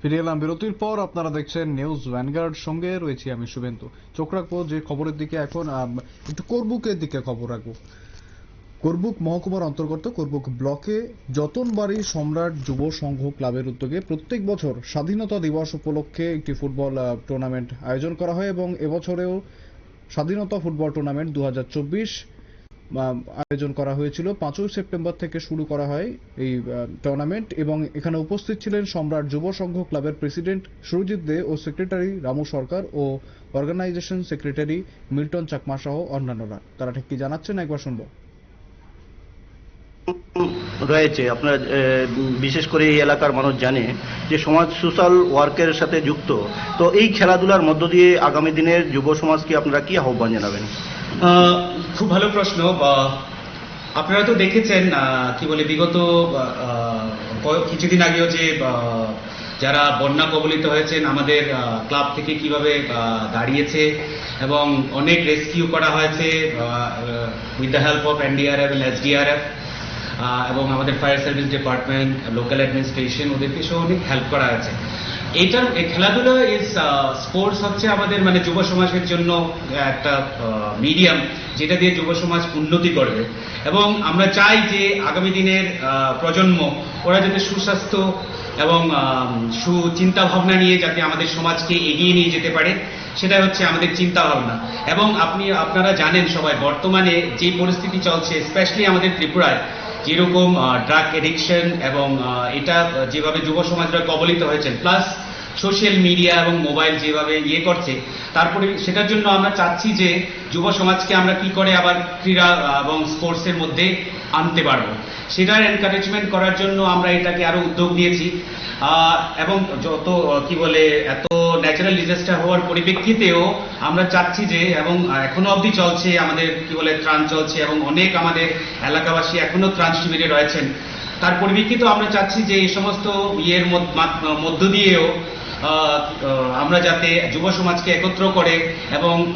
ফিরে এলাম বিরতির পর আপনারা দেখছেন নিউজ ভ্যানগার্ড সঙ্গে রয়েছি আমি শুভেন্দু। চোখ রাখব যে খবরের দিকে এখন একটু করবুকের দিকে খবর রাখব। করবুক মহকুমার অন্তর্গত করবুক ব্লকে যতনবাড়ি সম্রাট যুব সংঘ ক্লাবের উদ্যোগে প্রত্যেক বছর স্বাধীনতা দিবস উপলক্ষে একটি ফুটবল টুর্নামেন্ট আয়োজন করা হয় এবং এবছরেও স্বাধীনতা ফুটবল টুর্নামেন্ট দু হাজার চব্বিশ আয়োজন করা হয়েছিল। পাঁচই সেপ্টেম্বর থেকে শুরু করা হয় এই টুর্নামেন্ট এবং এখানে উপস্থিত ছিলেন সম্রাট যুব সংঘ ক্লাবের প্রেসিডেন্ট সুরজিৎ দে ও সেক্রেটারি রামু সরকার ও অর্গানাইজেশন সেক্রেটারি মিল্টন চাকমা সহ অন্যান্যরা। তারা ঠিক কি জানাচ্ছেন? একবার শুনব। রয়েছে। আপনার বিশেষ করে এই এলাকার মানুষ জানে যে সমাজ সোশ্যাল ওয়ার্কের সাথে যুক্ত। তো এই খেলাধুলার মধ্য দিয়ে আগামী দিনের যুব সমাজকে আপনারা কি আহ্বান জানাবেন? খুব ভালো প্রশ্ন আপনারা তো দেখেছেন কি বলে, বিগত কিছুদিন আগেও যে যারা বন্যা কবলিত হয়েছেন, আমাদের ক্লাব থেকে কীভাবে দাঁড়িয়েছে এবং অনেক রেস্কিউ করা হয়েছে with the help of NDRF এবং এসডিআরএফ এবং আমাদের fire service department local administration ওদেরকে সহ অনেক হেল্প করা হয়েছে। এইটার এই খেলাধুলা ইজ স্পোর্টস হচ্ছে আমাদের মানে যুব সমাজের জন্য একটা মিডিয়াম যেটা দিয়ে যুব সমাজ উন্নতি করবে। এবং আমরা চাই যে আগামী দিনের প্রজন্ম, ওরা যাতে সুস্বাস্থ্য এবং সুচিন্তা ভাবনা নিয়ে যাতে আমাদের সমাজকে এগিয়ে নিয়ে যেতে পারে সেটা হচ্ছে আমাদের চিন্তা ভাবনা এবং আপনি, আপনারা জানেন সবাই, বর্তমানে যে পরিস্থিতি চলছে স্পেশালি আমাদের ত্রিপুরায় যেরকম ড্রাগ এডিকশন এবং এটা যেভাবে যুব সমাজরা কবলিত হয়েছেন প্লাস সোশ্যাল মিডিয়া এবং মোবাইল যেভাবে ইয়ে করছে তারপরে সেটার জন্য আমরা চাচ্ছি যে যুব সমাজকে আমরা কি করে আবার ক্রীড়া এবং স্পোর্টসের মধ্যে আনতে পারব। সেটার এনকারেজমেন্ট করার জন্য আমরা এটাকে আরও উদ্যোগ নিয়েছি। এবং যত, কি বলে, এত ন্যাচারাল ডিজাস্টার হওয়ার পরিপ্রেক্ষিতেও আমরা চাচ্ছি যে, এবং এখনও অবধি চলছে আমাদের, কি বলে, ত্রাণ চলছে এবং অনেক আমাদের এলাকাবাসী এখনও ত্রাণ শিবিরে রয়েছেন। তার পরিপ্রেক্ষিতেও আমরা চাচ্ছি যে এই সমস্ত ইয়ের মধ্য- দিয়েও আমরা যাতে যুব সমাজকে একত্র করে এবং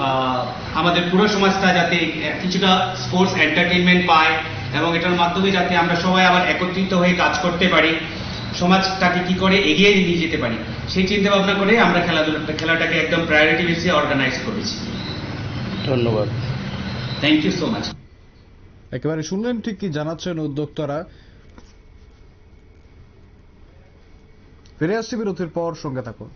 আমাদের পুরো সমাজটা যাতে কিছুটা স্পোর্টস এন্টারটেইনমেন্ট পায় এবং এটার মাধ্যমে যাতে আমরা সবাই আবার একত্রিত হয়ে কাজ করতে পারি সমাজটাকে কি করে এগিয়ে নিয়ে যেতে পারি সেই চিন্তা ভাবনা করে আমরা খেলাধুলা খেলাটাকে একদম প্রায়োরিটি বেসে অর্গানাইজ করেছি। ধন্যবাদ। থ্যাংক ইউ সো মাচ একেবারে শুনলেন ঠিক কি জানাচ্ছেন উদ্যোক্তারা। ফিরে আসছি বিরতির পর সঙ্গে থাকুন।